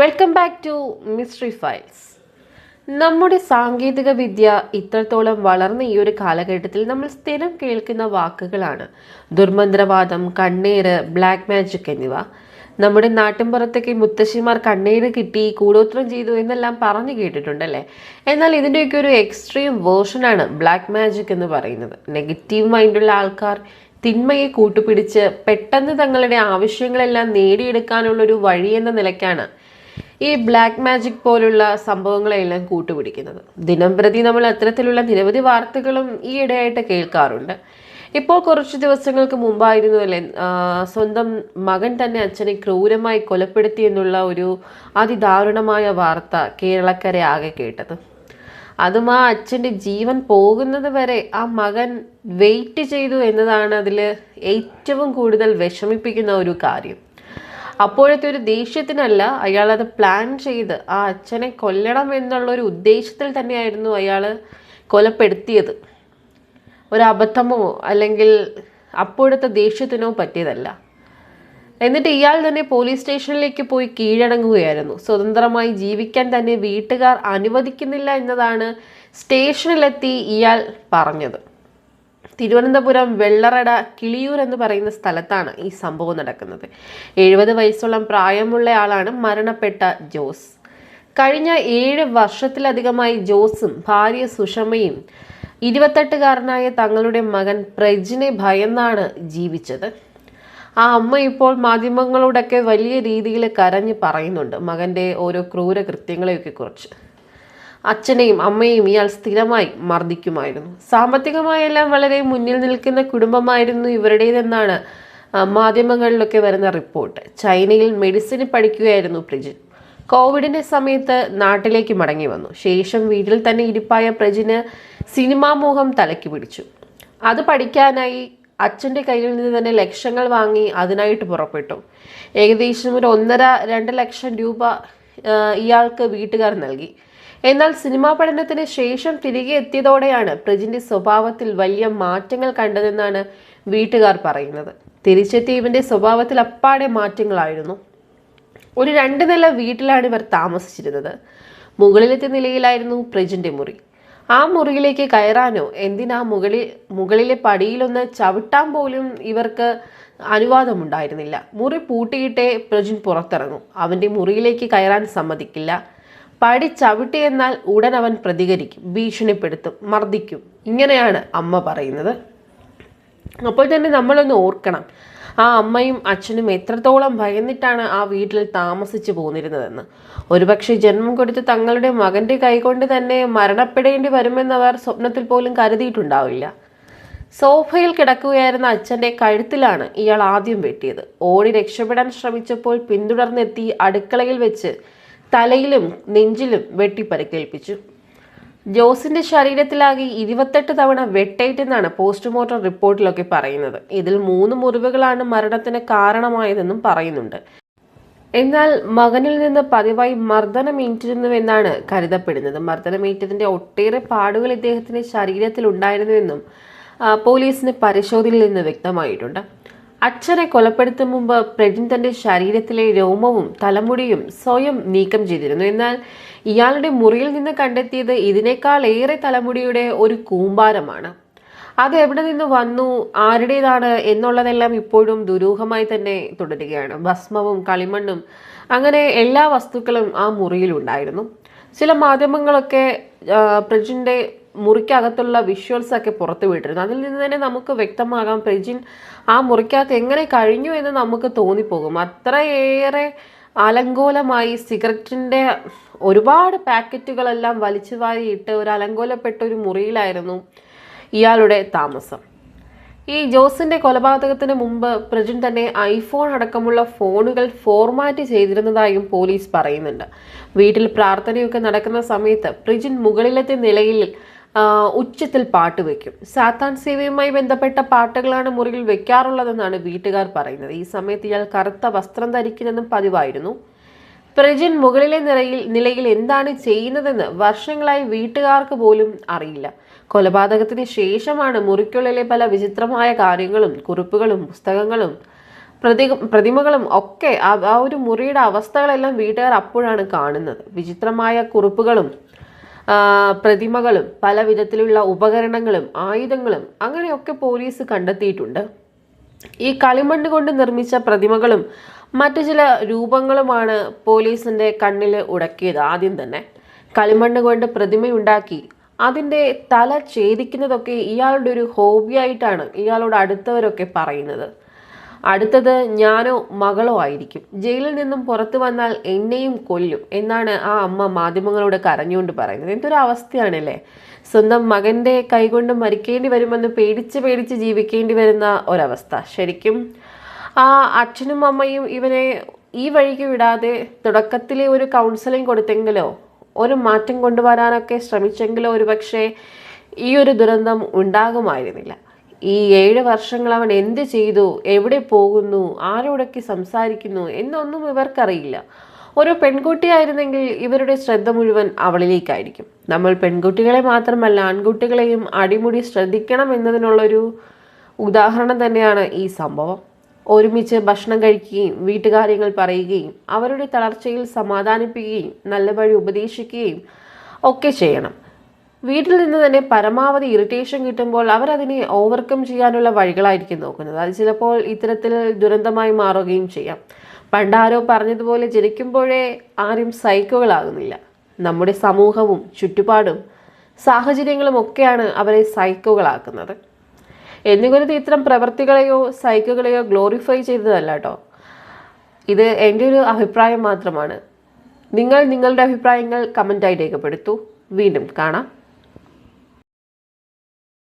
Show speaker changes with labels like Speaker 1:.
Speaker 1: Welcome back to mystery files നമ്മുടെ സാങ്കേതിക വിദ്യ ഇത്രത്തോളം വളർന്ന ഈ ഒരു കാലഘട്ടത്തിൽ നമ്മൾ സ്ഥിരം കേൾക്കുന്ന വാക്കുകളാണ്. ദുർമന്ത്രവാദം കണ്ണീര് ബ്ലാക്ക് മാജിക് എന്നിവ. നമ്മുടെ നാട്ടിൻപുറത്തേക്ക് മുത്തശ്ശിമാർ കണ്ണീര് കിട്ടി കൂടോത്രം ചെയ്തു എന്നെല്ലാം പറഞ്ഞു കേട്ടിട്ടുണ്ടല്ലേ? എന്നാൽ ഇതിന്റെയൊക്കെ ഒരു എക്സ്ട്രീം വേർഷനാണ് ബ്ലാക്ക് മാജിക് എന്ന് പറയുന്നത്. നെഗറ്റീവ് മൈൻഡുള്ള ആൾക്കാർ തിന്മയെ കൂട്ടുപിടിച്ച് പെട്ടെന്ന് തങ്ങളുടെ ആവശ്യങ്ങളെല്ലാം നേടിയെടുക്കാനുള്ള ഒരു വഴി എന്ന നിലയ്ക്കാണ് ഈ ബ്ലാക്ക് മാജിക് പോലുള്ള സംഭവങ്ങളെല്ലാം കൂട്ടുപിടിക്കുന്നത്. ദിനം പ്രതി നമ്മൾ അത്തരത്തിലുള്ള നിരവധി വാർത്തകളും ഈയിടെയായിട്ട് കേൾക്കാറുണ്ട്. ഇപ്പോൾ കുറച്ച് ദിവസങ്ങൾക്ക് മുമ്പായിരുന്നു അല്ലേ? സ്വന്തം മകൻ തന്നെ അച്ഛനെ ക്രൂരമായി കൊലപ്പെടുത്തി എന്നുള്ള ഒരു അതിദാരുണമായ വാർത്ത കേരളക്കരെ ആകെ കേട്ടത്. അതും ആ അച്ഛന്റെ ജീവൻ പോകുന്നത് വരെ ആ മകൻ വെയിറ്റ് ചെയ്തു എന്നതാണ് അതിൽ ഏറ്റവും കൂടുതൽ വിഷമിപ്പിക്കുന്ന ഒരു കാര്യം. അപ്പോഴത്തെ ഒരു ദേഷ്യത്തിനല്ല അയാൾ അത് പ്ലാൻ ചെയ്ത് ആ അച്ഛനെ കൊല്ലണം എന്നുള്ള ഒരു ഉദ്ദേശത്തിൽ തന്നെയായിരുന്നു അയാൾ കൊലപ്പെടുത്തിയത്. ഒരു അബദ്ധമോ അല്ലെങ്കിൽ അപ്പോഴത്തെ ദേഷ്യത്തിനോ പറ്റിയതല്ല. എന്നിട്ട് ഇയാൾ തന്നെ പോലീസ് സ്റ്റേഷനിലേക്ക് പോയി കീഴടങ്ങുകയായിരുന്നു. സ്വതന്ത്രമായി ജീവിക്കാൻ തന്നെ വീട്ടുകാർ അനുവദിക്കുന്നില്ല എന്നതാണ് സ്റ്റേഷനിലെത്തി ഇയാൾ പറഞ്ഞത്. തിരുവനന്തപുരം വെള്ളറട കിളിയൂർ എന്ന് പറയുന്ന സ്ഥലത്താണ് ഈ സംഭവം നടക്കുന്നത്. എഴുപത് വയസ്സോളം പ്രായമുള്ള ആളാണ് മരണപ്പെട്ട ജോസ്. കഴിഞ്ഞ ഏഴ് വർഷത്തിലധികമായി ജോസും ഭാര്യ സുഷമയും ഇരുപത്തെട്ടുകാരനായ തങ്ങളുടെ മകൻ പ്രജിനെ ഭയന്നാണ് ജീവിച്ചത്. ആ അമ്മ ഇപ്പോൾ മാധ്യമങ്ങളോടൊക്കെ വലിയ രീതിയിൽ കരഞ്ഞ് പറയുന്നുണ്ട് മകന്റെ ഓരോ ക്രൂര കൃത്യങ്ങളെയൊക്കെ കുറിച്ച്. അച്ഛനെയും അമ്മയെയും ഇയാൾ സ്ഥിരമായി മർദ്ദിക്കുമായിരുന്നു. സാമ്പത്തികമായെല്ലാം വളരെ മുന്നിൽ നിൽക്കുന്ന കുടുംബമായിരുന്നു ഇവരുടേതെന്നാണ് മാധ്യമങ്ങളിലൊക്കെ വരുന്ന റിപ്പോർട്ട്. ചൈനയിൽ മെഡിസിൻ പഠിക്കുകയായിരുന്നു പ്രജിൻ. കോവിഡിന്റെ സമയത്ത് നാട്ടിലേക്ക് മടങ്ങി വന്നു. ശേഷം വീട്ടിൽ തന്നെ ഇരിപ്പായ പ്രജിന് സിനിമാ മോഹം തലയ്ക്ക് പിടിച്ചു. അത് പഠിക്കാനായി അച്ഛന്റെ കയ്യിൽ നിന്ന് തന്നെ ലക്ഷങ്ങൾ വാങ്ങി അതിനായിട്ട് പുറപ്പെട്ടു. ഏകദേശം ഒരു ഒന്നര രണ്ട് ലക്ഷം രൂപ ഇയാൾക്ക് വീട്ടുകാർ നൽകി. എന്നാൽ സിനിമാ പഠനത്തിന് ശേഷം തിരികെ എത്തിയതോടെയാണ് പ്രജിന്റെ സ്വഭാവത്തിൽ വലിയ മാറ്റങ്ങൾ കണ്ടതെന്നാണ് വീട്ടുകാർ പറയുന്നത്. തിരിച്ചെത്തിയ ഇവന്റെ സ്വഭാവത്തിൽ അപ്പാടെ മാറ്റങ്ങളായിരുന്നു. ഒരു രണ്ട് നില വീട്ടിലാണ് ഇവർ താമസിച്ചിരുന്നത്. മുകളിലത്തെ നിലയിലായിരുന്നു പ്രജിന്റെ മുറി. ആ മുറിയിലേക്ക് കയറാനോ എന്തിനാ മുകളിൽ മുകളിലെ പടിയിലൊന്ന് ചവിട്ടാൻ പോലും ഇവർക്ക് അനുവാദമുണ്ടായിരുന്നില്ല. മുറി പൂട്ടിയിട്ടേ പ്രജിൻ പുറത്തിറങ്ങും. അവന്റെ മുറിയിലേക്ക് കയറാൻ സമ്മതിക്കില്ല. പടി ചവിട്ടിയെന്നാൽ ഉടൻ അവൻ പ്രതികരിക്കും ഭീഷണിപ്പെടുത്തും മർദ്ദിക്കും. ഇങ്ങനെയാണ് അമ്മ പറയുന്നത്. അപ്പോൾ തന്നെ നമ്മളൊന്ന് ഓർക്കണം. ആ അമ്മയും അച്ഛനും എത്രത്തോളം ഭയന്നിട്ടാണ് ആ വീട്ടിൽ താമസിച്ചു പോന്നിരുന്നതെന്ന്. ഒരുപക്ഷെ ജന്മം കൊടുത്ത് തങ്ങളുടെ മകന്റെ കൈകൊണ്ട് തന്നെ മരണപ്പെടേണ്ടി വരുമെന്നവർ സ്വപ്നത്തിൽ പോലും കരുതിയിട്ടുണ്ടാവില്ല. സോഫയിൽ കിടക്കുകയായിരുന്ന അച്ഛന്റെ കഴുത്തിലാണ് ഇയാൾ ആദ്യം വെട്ടിയത്. ഓടി രക്ഷപ്പെടാൻ ശ്രമിച്ചപ്പോൾ പിന്തുടർന്നെത്തി അടുക്കളയിൽ വെച്ച് തലയിലും നെഞ്ചിലും വെട്ടി പരിക്കേൽപ്പിച്ചു. ജോസിന്റെ ശരീരത്തിലാകെ ഇരുപത്തെട്ട് തവണ വെട്ടേറ്റെന്നാണ് പോസ്റ്റ്മോർട്ടം റിപ്പോർട്ടിലൊക്കെ പറയുന്നത്. ഇതിൽ മൂന്ന് മുറിവുകളാണ് മരണത്തിന് കാരണമായതെന്നും പറയുന്നുണ്ട്. എന്നാൽ മകനിൽ നിന്ന് പതിവായി മർദ്ദനമേറ്റിരുന്നുവെന്നാണ് കരുതപ്പെടുന്നത്. മർദ്ദനമേറ്റതിന്റെ ഒട്ടേറെ പാടുകൾ ഇദ്ദേഹത്തിന്റെ ശരീരത്തിൽ ഉണ്ടായിരുന്നുവെന്നും പോലീസിന് പരിശോധനയിൽ നിന്ന് വ്യക്തമായിട്ടുണ്ട്. അച്ഛനെ കൊലപ്പെടുത്തും മുമ്പ് പ്രജിൻ തന്റെ ശരീരത്തിലെ രോമവും തലമുടിയും സ്വയം നീക്കം ചെയ്തിരുന്നു. എന്നാൽ ഇയാളുടെ മുറിയിൽ നിന്ന് കണ്ടെത്തിയത് ഇതിനേക്കാൾ ഏറെ തലമുടിയുടെ ഒരു കൂമ്പാരമാണ്. അത് എവിടെ നിന്ന് വന്നു ആരുടേതാണ് എന്നുള്ളതെല്ലാം ഇപ്പോഴും ദുരൂഹമായി തന്നെ തുടരുകയാണ്. ഭസ്മവും കളിമണ്ണും അങ്ങനെ എല്ലാ വസ്തുക്കളും ആ മുറിയിലുണ്ടായിരുന്നു ചില മാധ്യമങ്ങളൊക്കെ പ്രജിന്റെ മുറിക്കകത്തുള്ള വിഷ്വൽസ് ഒക്കെ പുറത്ത് വിട്ടിരുന്നു. അതിൽ നിന്ന് തന്നെ നമുക്ക് വ്യക്തമാകാം പ്രജിൻ ആ മുറിക്കകത്ത് എങ്ങനെ കഴിഞ്ഞു എന്ന് നമുക്ക് തോന്നിപ്പോകും. അത്രയേറെ അലങ്കോലമായി സിഗരറ്റിന്റെ ഒരുപാട് പാക്കറ്റുകളെല്ലാം വലിച്ചു വാരിയിട്ട് ഒരു അലങ്കോലപ്പെട്ട ഒരു മുറിയിലായിരുന്നു ഇയാളുടെ താമസം. ഈ ജോസിന്റെ കൊലപാതകത്തിന് മുമ്പ് പ്രജിൻ തന്നെ ഐഫോൺ അടക്കമുള്ള ഫോണുകൾ ഫോർമാറ്റ് ചെയ്തിരുന്നതായും പോലീസ് പറയുന്നുണ്ട്. വീട്ടിൽ പ്രാർത്ഥനയൊക്കെ നടക്കുന്ന സമയത്ത് പ്രജിൻ മുകളിലത്തെ നിലയിൽ ഉച്ചത്തിൽ പാട്ട് വെക്കും. സാത്താൻ സേവയുമായി ബന്ധപ്പെട്ട പാട്ടുകളാണ് മുറിയിൽ വെക്കാറുള്ളതെന്നാണ് വീട്ടുകാർ പറയുന്നത്. ഈ സമയത്ത് ഇയാൾ കറുത്ത വസ്ത്രം ധരിക്കുന്നതും പതിവായിരുന്നു. പ്രജിൻ മുകളിലെ നിലയിൽ നിലയിൽ എന്താണ് ചെയ്യുന്നതെന്ന് വർഷങ്ങളായി വീട്ടുകാർക്ക് പോലും അറിയില്ല. കൊലപാതകത്തിന് ശേഷമാണ് മുറിക്കുള്ളിലെ പല വിചിത്രമായ കാര്യങ്ങളും കുറിപ്പുകളും പുസ്തകങ്ങളും പ്രതി പ്രതിമകളും ഒക്കെ ആ ഒരു മുറിയുടെ അവസ്ഥകളെല്ലാം വീട്ടുകാർ അപ്പോഴാണ് കാണുന്നത്. വിചിത്രമായ കുറിപ്പുകളും പ്രതിമകളും പല വിധത്തിലുള്ള ഉപകരണങ്ങളും ആയുധങ്ങളും അങ്ങനെയൊക്കെ പോലീസ് കണ്ടെത്തിയിട്ടുണ്ട്. ഈ കളിമണ്ണ് കൊണ്ട് നിർമ്മിച്ച പ്രതിമകളും മറ്റു ചില രൂപങ്ങളുമാണ് പോലീസിന്റെ കണ്ണിൽ ഉടക്കിയത് ആദ്യം തന്നെ. കളിമണ്ണ് കൊണ്ട് പ്രതിമയുണ്ടാക്കി അതിന്റെ തല ഛേദിക്കുന്നതൊക്കെ ഇയാളുടെ ഒരു ഹോബിയായിട്ടാണ് ഇയാളോട് അടുത്തവരൊക്കെ പറയുന്നത്. അടുത്തത് ഞാനോ മകളോ ആയിരിക്കും. ജയിലിൽ നിന്നും പുറത്തു വന്നാൽ എന്നെയും കൊല്ലും എന്നാണ് ആ അമ്മ മാധ്യമങ്ങളോട് കരഞ്ഞുകൊണ്ട് പറയുന്നത്. എന്തൊരു അവസ്ഥയാണല്ലേ? സ്വന്തം മകന്റെ കൈകൊണ്ട് മരിക്കേണ്ടി വരുമെന്ന് പേടിച്ച് പേടിച്ച് ജീവിക്കേണ്ടി വരുന്ന ഒരവസ്ഥ. ശരിക്കും ആ അച്ഛനും അമ്മയും ഇവനെ ഈ വഴിക്ക് വിടാതെ തുടക്കത്തിലെ ഒരു കൗൺസിലിംഗ് കൊടുത്തെങ്കിലോ ഒരു മാറ്റം കൊണ്ടുവരാനൊക്കെ ശ്രമിച്ചെങ്കിലോ ഒരു പക്ഷേ ഈ ഒരു ദുരന്തം ഉണ്ടാകുമായിരുന്നില്ല. ഈ ഏഴ് വർഷങ്ങൾ അവൻ എന്ത് ചെയ്തു? എവിടെ പോകുന്നു? ആരോടൊക്കെ സംസാരിക്കുന്നു? എന്നൊന്നും ഇവർക്കറിയില്ല. ഒരു പെൺകുട്ടിയായിരുന്നെങ്കിൽ ഇവരുടെ ശ്രദ്ധ മുഴുവൻ അവളിലേക്കായിരിക്കും. നമ്മൾ പെൺകുട്ടികളെ മാത്രമല്ല ആൺകുട്ടികളെയും അടിമുടി ശ്രദ്ധിക്കണം എന്നതിനുള്ളൊരു ഉദാഹരണം തന്നെയാണ് ഈ സംഭവം. ഒരുമിച്ച് ഭക്ഷണം കഴിക്കുകയും വീട്ടുകാര്യങ്ങൾ പറയുകയും അവരുടെ തളർച്ചയിൽ സമാധാനിപ്പിക്കുകയും നല്ല വഴി ഉപദേശിക്കുകയും ഒക്കെ ചെയ്യണം. വീട്ടിൽ നിന്ന് തന്നെ പരമാവധി ഇറിറ്റേഷൻ കിട്ടുമ്പോൾ അവരതിനെ ഓവർകം ചെയ്യാനുള്ള വഴികളായിരിക്കും നോക്കുന്നത്. അത് ചിലപ്പോൾ ഇത്തരത്തിൽ ദുരന്തമായി മാറുകയും ചെയ്യാം. പണ്ട് ആരോ പറഞ്ഞതുപോലെ ജനിക്കുമ്പോഴേ ആരും സൈക്കോകളാകുന്നില്ല നമ്മുടെ സമൂഹവും ചുറ്റുപാടും സാഹചര്യങ്ങളും ഒക്കെയാണ് അവരെ സൈക്കോകളാക്കുന്നത് എന്നുകരുതി ഇത്തരം പ്രവൃത്തികളെയോ സൈക്കുകളെയോ ഗ്ലോറിഫൈ ചെയ്തതല്ല കേട്ടോ ഇത് എന്റെ ഒരു അഭിപ്രായം മാത്രമാണ്. നിങ്ങൾ നിങ്ങളുടെ അഭിപ്രായങ്ങൾ കമന്റായി രേഖപ്പെടുത്തൂ. വീണ്ടും കാണാം.